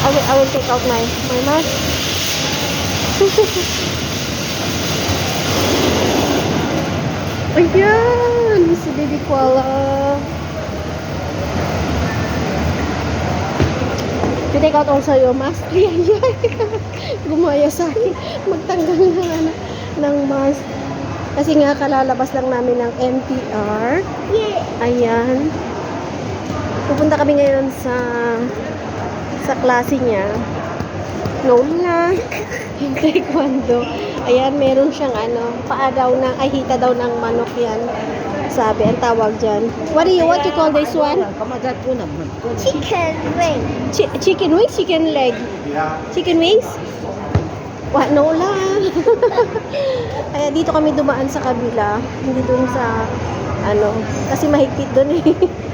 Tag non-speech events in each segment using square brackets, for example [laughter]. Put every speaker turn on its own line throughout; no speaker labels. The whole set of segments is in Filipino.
I will, I will take out my, my mask. [laughs] Ayan! Si Baby Koala. You take out also your mask. [laughs] Ayan, yan. Gumaya sa akin. Magtanggal na ano, ng mask. Kasi nga kalalabas lang namin ng MTR. Ayan. Pupunta kami ngayon sa sa klase niya. Nola. [laughs] Yung taekwondo. Ayan, meron siyang ano, paa daw ng, ay hita daw ng manok yan. Sabi, ang tawag dyan. What do you, what you call this one?
Chicken wing.
Chi- chicken wings? Chicken leg? Chicken wings? What? No lang. [laughs] Kaya dito kami dumaan sa kabila. Hindi dun sa, ano, kasi mahigpit dun eh. [laughs]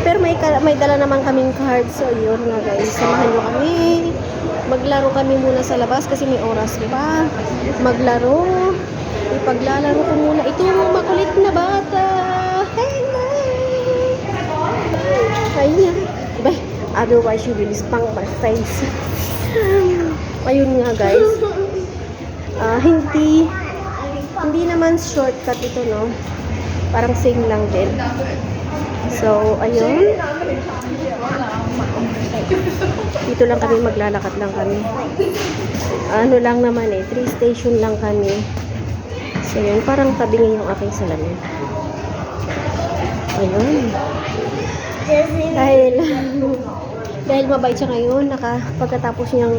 Pero may, may dala naman kaming card. So, yun nga guys. Samahan nyo kami. Maglaro kami muna sa labas kasi may oras pa. Maglaro. Ipaglalaro ko muna. Ito makulit na bata. Hello! Ayun. Ba, otherwise you will spunk my face. [laughs] Ayun nga guys. Ah, hindi hindi naman shortcut ito no. Parang same lang din. So, ayun. Dito lang kami maglalakad lang kami. Ano lang naman eh, three station lang kami. So, yun, parang tabi nga yung aking salamin. Ayun. Dahil [laughs] dahil mabait siya ngayon, naka, pagkatapos niyang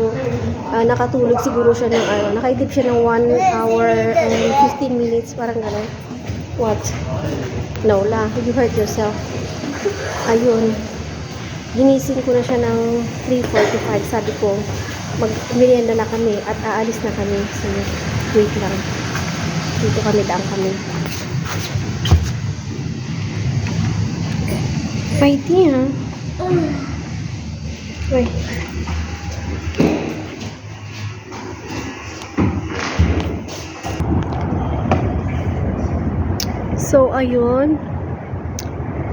ah, nakatulog siguro siya ng ano, nakaidip siya ng 1 hour and 15 minutes, parang gano'n. What? No la, you hurt yourself. Ayun. Ginising ko na siya ng 3.45. Sabi ko, mag-merienda na kami at aalis na kami. So, wait lang. Dito kami, daan kami. Fighting, ha? Wait. So, ayun.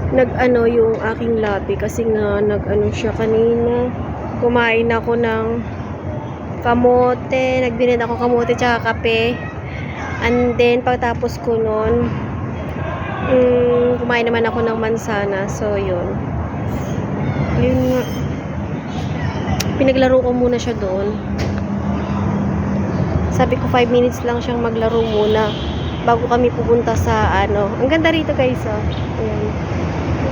Nag-ano yung aking labi kasi nga nag-ano siya kanina. Kumain ako ng kamote. Nagbinid ako kamote tsaka kape. And then, pagtapos ko nun, mm, kumain naman ako ng mansana. So, yun. Ayun nga. Pinaglaro ko muna siya doon. Sabi ko 5 minutes lang siyang maglaro muna bago kami pupunta sa ano. Ang ganda rito guys, oh. Ayan.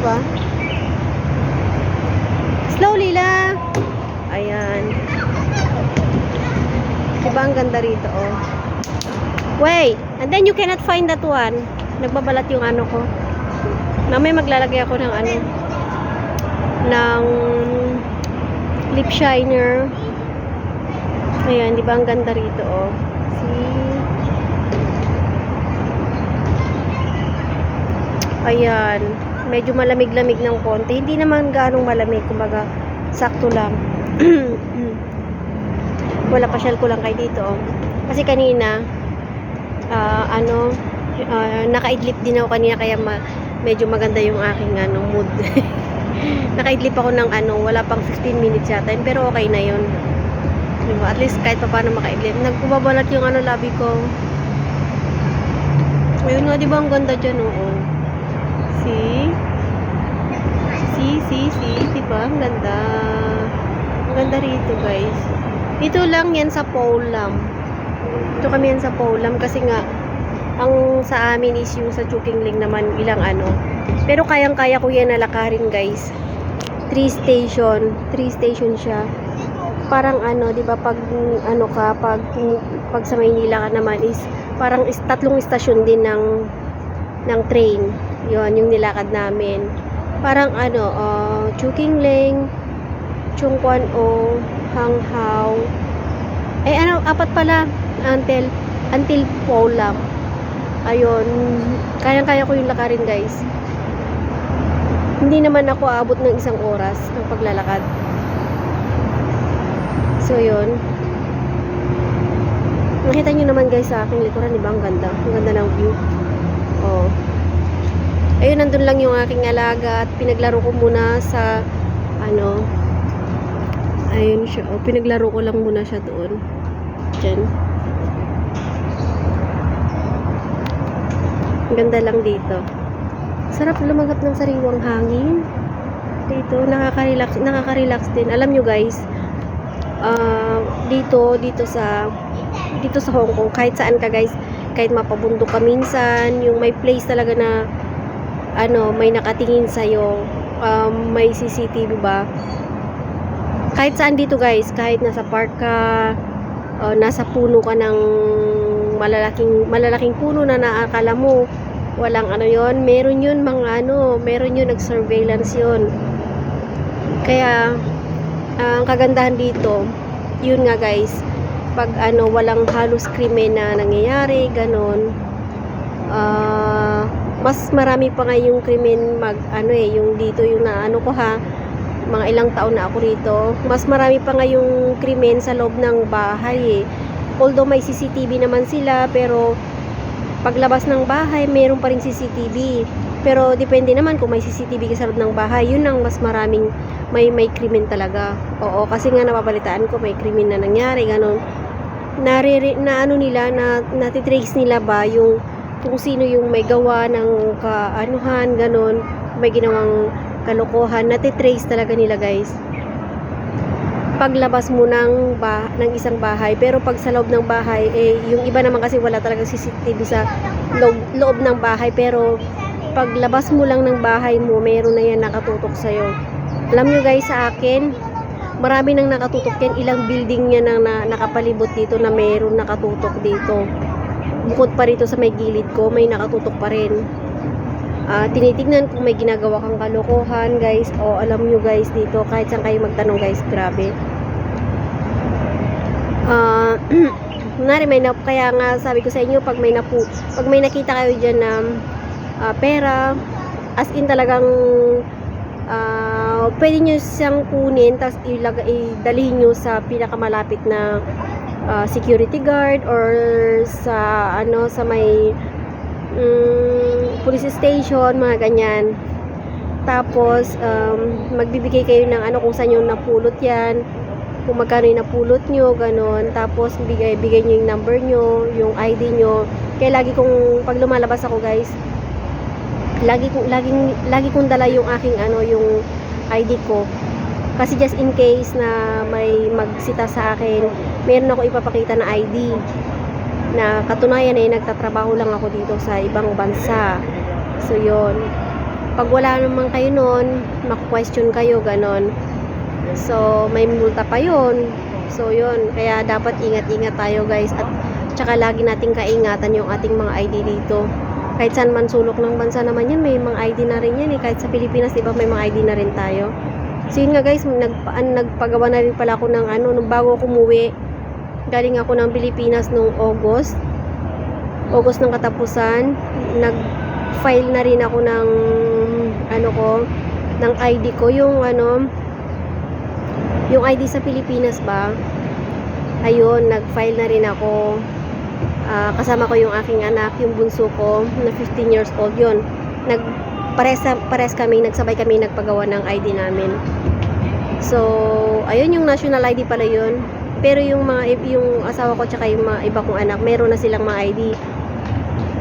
Diba? Slowly lang. Ayan. Diba ang ganda rito, oh. Wait! And then you cannot find that one. Nagbabalat yung ano ko. Mamaya maglalagay ako ng ano ng lip shiner. Ayan, di ba ang ganda rito, oh. See? Ayan. Medyo malamig-lamig ng konti. Hindi naman ganong malamig. Kumbaga, sakto lang. [clears throat] Wala pa shell ko lang kay dito, oh. Kasi kanina, ah, ano, ah, nakaidlip din ako kanina kaya ma- medyo maganda yung aking ano, mood. [laughs] nakaidlip ako ng ano, wala pang 15 minutes yata, pero okay na yun. Diba? At least kahit pa paano makaidlip. Nagbubabalat yung ano, labi ko. Ayun nga, di ba ang ganda dyan, oo. See? See, see, see. Di ba? Ang ganda. Ang ganda rito, guys. Dito lang yan sa Paulam. Dito kami yan sa Paulam kasi nga, ang sa amin is yung sa Chukingling naman ilang ano. Pero kayang-kaya ko yan nalakarin, guys. Three station. Three station siya. Parang ano, 'di ba pag ano ka, pag pag sa Maynila ka naman is parang is, tatlong istasyon din ng ng train. 'Yon, yung nilakad namin. Parang ano, uh, Chukingling, Chungkwan O, Hanghao. Eh ano, apat pala until until Paulam. Ayun, kayang-kaya ko yung lakarin, guys. Hindi naman ako aabot ng isang oras ng paglalakad. So, yun. Nakita nyo naman guys sa aking likuran, di ba? Ang ganda. Ang ganda ng view. Oh. Ayun, nandun lang yung aking alaga at pinaglaro ko muna sa ano Ayun siya. Oh, pinaglaro ko lang muna siya doon. Diyan. Ang Ganda lang dito. Sarap lumagat ng sariwang hangin. Dito, nakaka-relax, nakaka-relax din. Alam nyo guys, ah, dito, dito sa, dito sa Hong Kong, kahit saan ka guys, kahit mapabundok ka minsan, yung may place talaga na, ano, may nakatingin sa'yo, um, may CCTV ba, kahit saan dito guys, kahit nasa park ka, uh, nasa puno ka ng malalaking malalaking puno na naakala mo walang ano yon meron yun mga ano meron yun nag-surveillance yun. Kaya ah, ang kagandahan dito yun nga guys pag ano walang halos krimen na nangyayari ganon ah, mas marami pa nga yung krimen mag ano eh yung dito yung na ano ko ha mga ilang taon na ako rito, mas marami pa nga yung krimen sa loob ng bahay eh. Although may CCTV naman sila, pero paglabas ng bahay, meron pa rin CCTV. Pero depende naman kung may CCTV ka sa loob ng bahay, yun ang mas maraming may may krimen talaga. Oo, kasi nga napabalitaan ko may krimen na nangyari, ganun. Nariri, na ano nila, na natitrace nila ba yung kung sino yung may gawa ng kaanuhan, ganun, may ginawang kalokohan, natitrace talaga nila guys. Paglabas mo ng, ba, ng isang bahay, pero pag sa loob ng bahay, eh, yung iba naman kasi wala talaga CCTV sa loob, loob ng bahay, pero paglabas mo lang ng bahay mo, meron na yan nakatutok sa'yo. Alam nyo guys, sa akin, marami nang nakatutok yan, ilang building yan ang na, nakapalibot dito na meron nakatutok dito. Bukod pa rito sa may gilid ko, may nakatutok pa rin. Ah tinitignan kung may ginagawa kang kalokohan guys. O alam nyo guys dito kahit saan kayo magtanong guys grabe. Ah [clears throat] kunwari may na, kaya nga sabi ko sa inyo pag may napu pag may nakita kayo dyan na ah, pera as in talagang ah pwede nyo siyang kunin tapos ilagay dalhin nyo sa pinakamalapit na ah, security guard or sa ano sa may mm, police station, mga ganyan. Tapos, um, magbibigay kayo ng ano kung saan yung napulot yan, kung magkano yung napulot nyo, ganon. Tapos, bigay, bigay nyo yung number nyo, yung ID nyo. Kaya lagi kong, pag lumalabas ako guys, lagi kong, laging, lagi kong dala yung aking ano, yung ID ko. Kasi just in case na may magsita sa akin, meron ako ipapakita na ID na katunayan ay nagtatrabaho lang ako dito sa ibang bansa. So, yon Pag wala naman kayo nun, maku-question kayo, ganon. So, may multa pa yon So, yon Kaya dapat ingat-ingat tayo, guys. At tsaka lagi nating kaingatan yung ating mga ID dito. Kahit saan man sulok ng bansa naman yan, may mga ID na rin yan eh. Kahit sa Pilipinas, di ba, may mga ID na rin tayo. So, yun nga guys, nagpa, nagpagawa na rin pala ako ng ano, nung bago ako umuwi, galing ako ng Pilipinas noong August. August ng katapusan, nag-file na rin ako ng ano ko, ng ID ko, yung ano, yung ID sa Pilipinas ba? Ayun, nag-file na rin ako. Ah, kasama ko yung aking anak, yung bunso ko, na 15 years old yun. Nag pares, pares kami, nagsabay kami nagpagawa ng ID namin. So, ayun yung national ID pala yun. Pero yung mga yung asawa ko tsaka yung mga iba kong anak, meron na silang mga ID.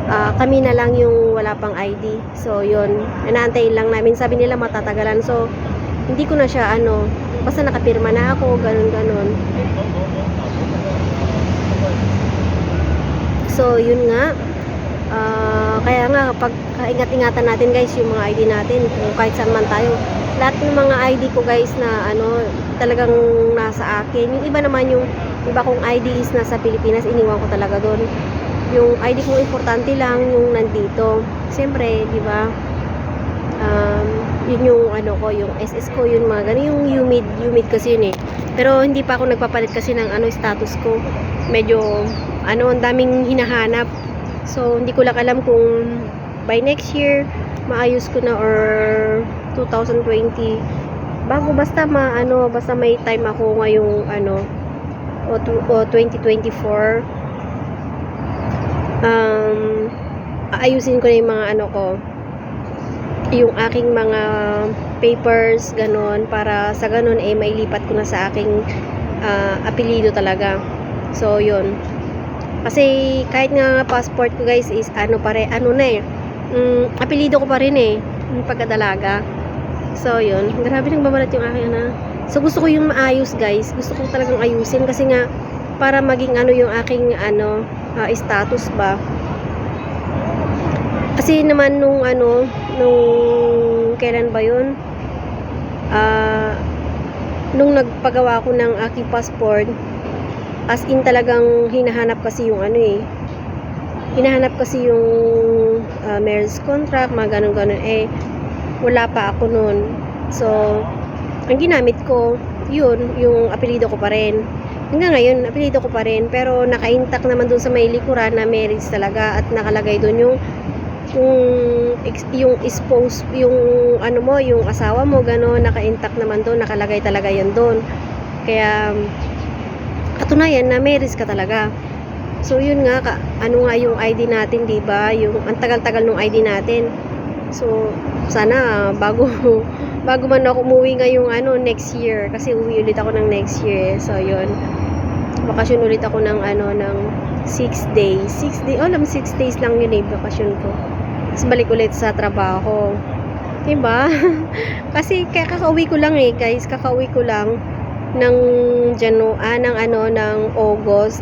Ah, kami na lang yung wala pang ID. So, yun. Inaantayin lang namin. Sabi nila matatagalan. So, hindi ko na siya ano, basta nakapirma na ako, ganun ganon. So, yun nga. Ah, kaya nga, pag kaingat-ingatan natin guys, yung mga ID natin, kung kahit saan man tayo. Lahat ng mga ID ko guys na ano, talagang nasa akin. Yung iba naman yung iba kong ID is nasa Pilipinas, iniwan ko talaga doon. Yung ID ko importante lang yung nandito. Siyempre, di ba? Um, yun yung ano ko, yung SS ko, yun mga ganun, yung humid, humid kasi yun eh. Pero hindi pa ako nagpapalit kasi ng ano status ko. Medyo ano, ang daming hinahanap. So, hindi ko lang alam kung by next year maayos ko na or 2020 bago basta ma ano basta may time ako ngayong ano o, o 2024 um aayusin ko na yung mga ano ko yung aking mga papers, ganon, para sa ganon eh mailipat ko na sa aking ah, apelido talaga. So, yun. Kasi kahit nga passport ko guys is ano pare, ano na eh, mm, apelido ko pa rin eh, pagkadalaga. So, yun. Grabe nang babalat yung aking ano. So, gusto ko yung maayos guys. Gusto ko talagang ayusin kasi nga para maging ano yung aking ano ah, status ba. Kasi naman nung ano, nung kailan ba yun? Ah, nung nagpagawa ko ng aking passport, as in talagang hinahanap kasi yung ano eh. Hinahanap kasi yung ah, marriage contract, mga ganun-ganun. Eh, wala pa ako nun. So, ang ginamit ko, yun, yung apelido ko pa rin. Hanggang ngayon, apelido ko pa rin. Pero naka-intact naman dun sa may likuran na marriage talaga at nakalagay dun yung yung yung spouse yung ano mo yung asawa mo gano'n naka-intact naman doon nakalagay talaga yan doon kaya katunayan na may ka talaga so yun nga ka, ano nga yung ID natin di ba yung ang tagal-tagal ng ID natin so sana bago [laughs] bago man ako umuwi ngayong ano next year kasi uwi ulit ako ng next year eh. so yun bakasyon ulit ako ng ano ng 6 days 6 days oh alam 6 days lang yun eh bakasyon ko tapos balik ulit sa trabaho. Diba? [laughs] Kasi kaya kakauwi ko lang eh, guys. Kakauwi ko lang ng Janu, ah, ng ano, ng August.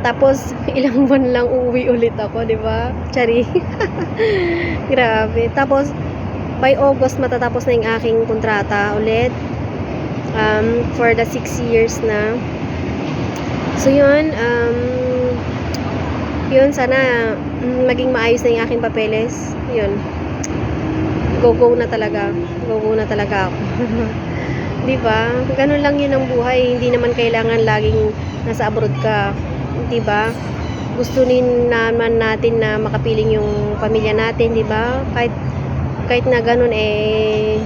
Tapos, [laughs] ilang buwan lang uuwi ulit ako, di ba? Chari. [laughs] Grabe. Tapos, by August, matatapos na yung aking kontrata ulit. Um, for the 6 years na. So, yun. Um, yun, sana mm, maging maayos na yung aking papeles. Yun. Go-go na talaga. Go-go na talaga ako. [laughs] 'Di ba? Ganun lang yun ang buhay. Hindi naman kailangan laging nasa abroad ka. 'Di ba? Gusto din naman natin na makapiling yung pamilya natin, 'di ba? Kahit kahit na ganun eh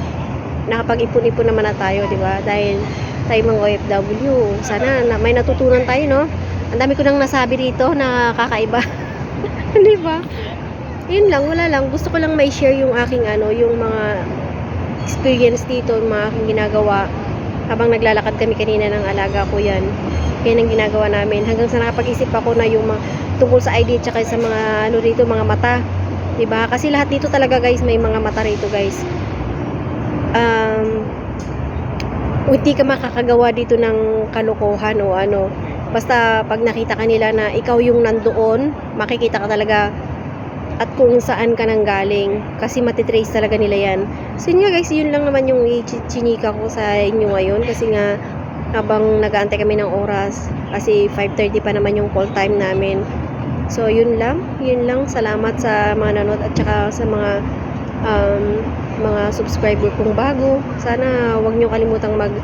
nakapag-ipon-ipon naman na tayo, 'di ba? Dahil tayo mga OFW. Sana na, may natutunan tayo, no? Ang dami ko nang nasabi dito na kakaiba. [laughs] Di ba? Yun lang, wala lang. Gusto ko lang may share yung aking ano, yung mga experience dito, yung mga aking ginagawa. Habang naglalakad kami kanina ng alaga ko yan. Yan ang ginagawa namin. Hanggang sa nakapag-isip ako na yung mga, tungkol sa ID at sa mga ano dito, mga mata. 'Di ba? Kasi lahat dito talaga guys, may mga mata rito guys. Um, hindi ka makakagawa dito ng kalokohan o ano. Basta pag nakita ka nila na ikaw yung nandoon, makikita ka talaga at kung saan ka nang galing. Kasi matitrace talaga nila yan. So yun nga guys, yun lang naman yung chinika ko sa inyo ngayon. Kasi nga, habang nag-aantay kami ng oras, kasi 5.30 pa naman yung call time namin. So yun lang, yun lang. Salamat sa mga nanood at saka sa mga um, mga subscriber kong bago. Sana wag nyo kalimutang mag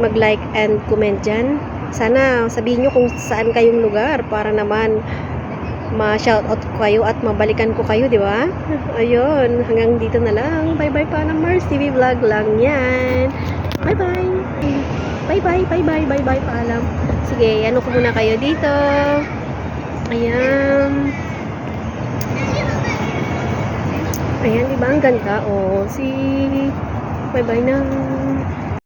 mag-like and comment dyan. Sana sabihin nyo kung saan kayong lugar para naman ma-shoutout ko kayo at mabalikan ko kayo, di ba? [laughs] Ayun, hanggang dito na lang. Bye-bye pa na Mars TV vlog lang yan. Bye-bye. Bye-bye, bye-bye, bye-bye, paalam. Sige, ano ko muna kayo dito. Ayan. Ayan, di ba? Ang ganda. Oh, si... Bye-bye na.